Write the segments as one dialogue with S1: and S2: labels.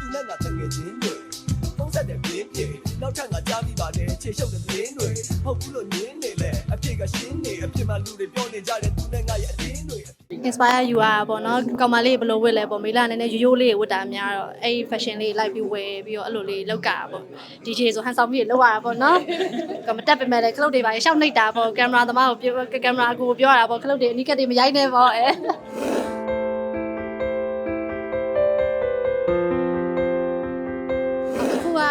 S1: သူနဲ့ငါချက်ငယ်ချင်းတွေဖုံးဆက်တဲ့ပြင်းပြေနောက်ထပ်ငါကြားမိပါတယ်ခြေရှုပ်တဲ့သတင်းတွေဟုတ်ဘူးလို့ညင်းနေလေအဖြစ်ကရှင်းနေအဖြစ်မှလူတွေပြောနေကြတယ်သူနဲ့ငါရဲ့အတင်းတွေ
S2: inspire you อ่ะပေါ့နော်ကောင်မလေးဘယ်လိုဝတ်လဲပေါ့မေလာနည်းနည်းရိုးရိုးလေးဝတ်တာများတော့အဲ့ fashion လေးလိုက်ပြီးဝယ်ပြီးတော့အဲ့လိုလေးလောက်ကတာပေါ့ DJ ဆိုဟန်ဆောင်ပြီးလောက်ရတာပေါ့နော်ကမတက်ပေမဲ့လည်းခလုတ်တွေပါရှောက်နှိပ်တာပေါ့ကင်မရာသမားကိုပြောကင်မရာကိုပြောရတာပေါ့ခလုတ်တွေအနီးကပ်တွေမရိုက်နဲ့ပေါ့အဲ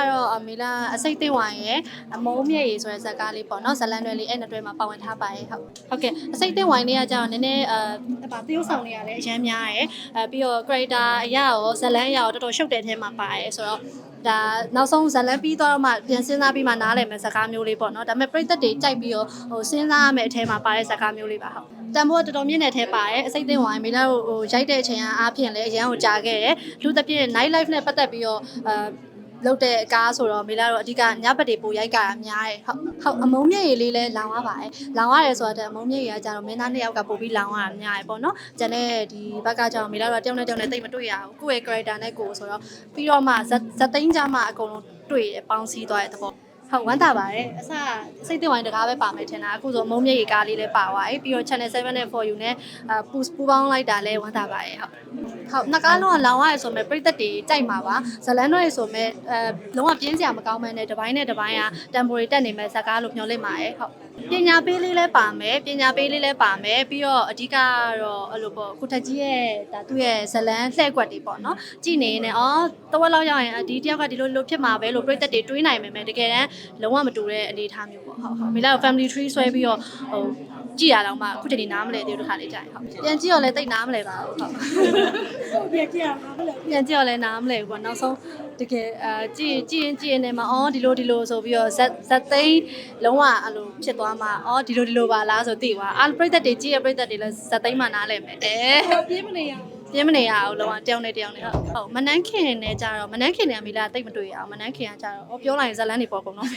S2: ကတော့အမေလာအစိတ်သိမ့်ဝိုင်ရဲ့အမုံမြက်ရည်ဆိုတဲ့ဇာတ်ကားလေးပေါ့နော်ဇလန်တွေလေးအဲ့နှစ်တွဲမှာပါဝင်ထားပါရဲ့ဟုတ်ဟုတ်ကဲ့အစိတ်သိမ့်ဝိုင်လေးကကြောင့်နည်းနည်းအဲပါတရုပ်ဆောင်တွေကလည်းအများများရယ်အဲပြီးတော့ character အရာရောဇလန်အရာရောတော်တော်ရှုပ်တဲ့အထဲမှာပါရဲ့ဆိုတော့ဒါနောက်ဆုံးဇလန်ပြီးတော့မှပြန်စဉ်းစားပြီးမှနားလည်မယ်ဇာတ်ကားမျိုးလေးပေါ့နော်ဒါပေမဲ့ပြိသက်တွေကြိုက်ပြီးတော့ဟိုစဉ်းစားရမယ့်အထဲမှာပါတဲ့ဇာတ်ကားမျိုးလေးပါဟုတ်တန်ဖိုးကတော်တော်မြင့်တဲ့အထဲပါတယ်အစိတ်သိမ့်ဝိုင်မေလာကိုဟိုရိုက်တဲ့အချိန်အားဖြင့်လည်းအရန်ကိုကြာခဲ့တယ်လူတစ်ပြည့် night life နဲ့ပတ်သက်ပြီးတော့အဲ လုတ်တဲ့အကားဆိုတော့မေလာတော့အဓိကညဘက်တွေပိုရိုက်ကြတာများတယ်ဟုတ်ဟုတ်အမုံမြက်ရည်လေးလည်းလောင်ရပါတယ်လောင်ရတယ်ဆိုတော့အမုံမြက်ရည်ကကြတော့မင်းသားနှစ်ယောက်ကပို့ပြီးလောင်ရတာများတယ်ပေါ့နော်ကျန်တဲ့ဒီဘက်ကကြတော့မေလာတော့တယောက်နဲ့တယောက်နဲ့တိတ်မတွေ့ရဘူးကိုယ့်ရဲ့ character နဲ့ကိုယ်ဆိုတော့ပြီးတော့မှဇက်ဇက်သိန်းကြမှာအကုန်လုံးတွေ့ရပေါင်းစည်းသွားတဲ့သဘောဟုတ်ဝမ်းသာပါတယ်အစစိတ်သွင်းဝိုင်းတကားပဲပါမယ်ထင်တာအခုဆိုမုံမြက်ရေကားလေးလည်းပါသွားပြီပြီးတော့ channel 7နဲ့ for you နဲ့အာပူပူပေါင်းလိုက်တာလည်းဝမ်းသာပါတယ်ဟုတ် ဟုတ်နှစ်ကားလုံးကလောင်ရတယ်ဆိုမဲ့ပြိသက်တွေကြိုက်မှာပါဇလန်တို့ရေဆိုမဲ့အဲလုံးဝပြင်းစရာမကောင်းမဲနဲ့တစ်ပိုင်းနဲ့တစ်ပိုင်းကတမ်ပိုရီတက်နေမဲ့ဇာကားလို့မျှော်လင့်ပါတယ်ဟုတ်ပညာပေးလေးလည်းပါမယ်ပညာပေးလေးလည်းပါမယ်ပြီးတော့အဓိကကတော့အဲ့လိုပေါ့ကိုထက်ကြီးရဲ့ဒါသူ့ရဲ့ဇလန်လှည့်ကွက်တွေပေါ့နော်ကြည်နေနေအော်တဝက်လောက်ရောက်ရင်ဒီတယောက်ကဒီလိုလိုဖြစ်မှာပဲလို့ပြိသက်တွေတွေးနိုင်မယ်မယ်တကယ်တမ်းလုံးဝမတူတဲ့အနေအထားမျိုးပေါ့ဟုတ်ဟုတ်မိလာ family tree ဆွဲပြီးတော့ဟို ကြည်ရတော့မှအခုတည်းနားမလဲသေးဘူးတစ်ခါလေးကြာရင်ဟုတ်ပြန်ကြည့်တော့လည်းတိတ်နားမလဲပါဘူးဟုတ်
S3: ပြန်ကြည့်ရမှာမလို့
S2: ပြန်ကြည့်တော့လည်းနားမလဲဘူးပေါ့နောက်ဆုံးတကယ်အာကြည့်ကြည့်ရင်ကြည့်ရင်လည်းမအော်ဒီလိုဒီလိုဆိုပြီးတော့ဇက်ဇက်သိန်းလုံးဝအဲ့လိုဖြစ်သွားမှအော်ဒီလိုဒီလိုပါလားဆိုသိသွားအာပရိသတ်တွေကြည့်ရပရိသတ်တွေလည်းဇက်သိန်းမှနားလဲမယ်အဲ
S3: ပြေးမနေရ
S2: ပြင်းမနေရအောင်လုံးဝတယောက်နဲ့တယောက်နဲ့ဟုတ်ဟုတ်မနှန်းခင်နဲ့ကြတော့မနှန်းခင်နဲ့အမီလာတိတ်မတွေ့ရအောင်မနှန်းခင်ကကြတော့အော်ပြောလိုက်ရင်ဇလန်းနေပေါ့ကုန်တော့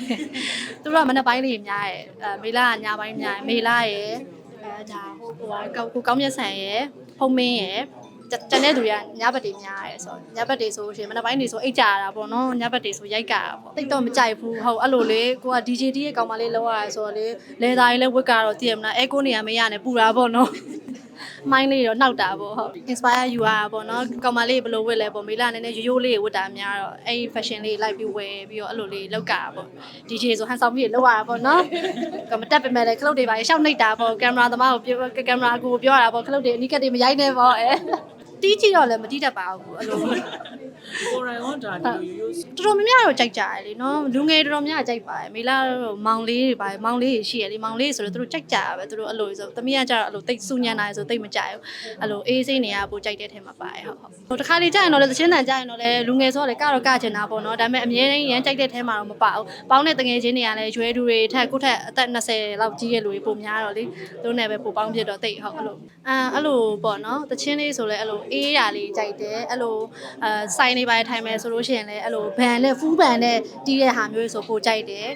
S2: သူတို့ကမနှက်ပိုင်းလေးများရဲ့အဲမေလာကညာပိုင်းများရဲ့မေလာရဲ့အဲဒါဟိုဟိုကောကိုကောင်းမြတ်ဆန်ရဲ့ဖုံမင်းရဲ့တန်တဲ့သူတွေကညဘက်တွေများရဲဆိုညဘက်တွေဆိုရှင်မနက်ပိုင်းတွေဆိုအိတ်ကြရတာပေါ့နော်ညဘက်တွေဆိုရိုက်ကြတာပေါ့တိတ်တော့မကြိုက်ဘူးဟုတ်အဲ့လိုလေကိုက DJ တီးရဲ့ကောင်မလေးလောက်ရဆိုတော့လေလဲသားလေးလည်းဝတ်ကတော့တည်ရမလားအဲကိုနေရမရနဲ့ပူတာပေါ့နော် မိုင်းလေးတော့နှောက်တာပေါ့ဟုတ် inspire you อ่ะပေါ့နော်ကောင်မလေးဘယ်လိုဝတ်လဲပေါ့မေလာနည်းနည်းရိုးရိုးလေးဝတ်တာများတော့အဲ့ fashion လေးလိုက်ပြီးဝယ်ပြီးတော့အဲ့လိုလေးလောက်ကတာပေါ့ DJ ဆိုဟန်ဆောင်ပြီးလောက်ရတာပေါ့နော်ကမတက်ပေမဲ့လည်းခလုတ်တွေပါရှောက်နှိပ်တာပေါ့ကင်မရာသမားကိုပြောကင်မရာကိုပြောရတာပေါ့ခလုတ်တွေအနီးကပ်တွေမရိုက်နဲ့ပေါ့အဲတီးကြည့်တော့လည်းမတီးတတ်ပါဘူးအဲ့လို
S4: ကိုရိုင်းဟောဒါဒီလိုရိုးရိုး
S2: တော်တော်များများတော့ကြိုက်ကြတယ်လေနော်လူငယ်တော်တော်များများကြိုက်ပါတယ်မေလာတော့မောင်လေးတွေပါမောင်လေးတွေရှိရလေမောင်လေးဆိုတော့သူတို့ကြိုက်ကြတာပဲသူတို့အဲ့လိုဆိုသမီးကကြတော့အဲ့လိုတိတ်စူညံတာဆိုတိတ်မကြိုက်ဘူးအဲ့လိုအေးစိမ့်နေရပိုကြိုက်တဲ့ထဲမှာပါတယ်ဟုတ်ဟုတ်ဟိုတစ်ခါလေကြာရင်တော့လေသချင်းတန်ကြာရင်တော့လေလူငယ်ဆိုတော့လေကတော့ကချင်တာပေါ့နော်ဒါပေမဲ့အမြဲတမ်းရမ်းကြိုက်တဲ့ထဲမှာတော့မပါဘူးပေါင်းတဲ့တငယ်ချင်းတွေကလည်းရွယ်သူတွေထက်ကိုယ့်ထက်အသက်20လောက်ကြီးရဲ့လူတွေပိုများတော့လေသူတို့နဲ့ပဲပိုပေါင်းဖြစ်တော့တိတ်ဟုတ်အဲ့လိုအာအဲ့လိုပေါ့နော်သချင်းလေးဆိုလဲအဲ့လိုအေးရလေးကြိုက်တယ်အဲ့လိုအဲစိုင်းနေပါထိုင်မယ်ဆိုလို့ရှိရင်လည်းအဲ့လိုဘန်နဲ့ဖူးဘန်နဲ့တီးတဲ့ဟာမျိုးဆိုပိုကြိုက်တယ်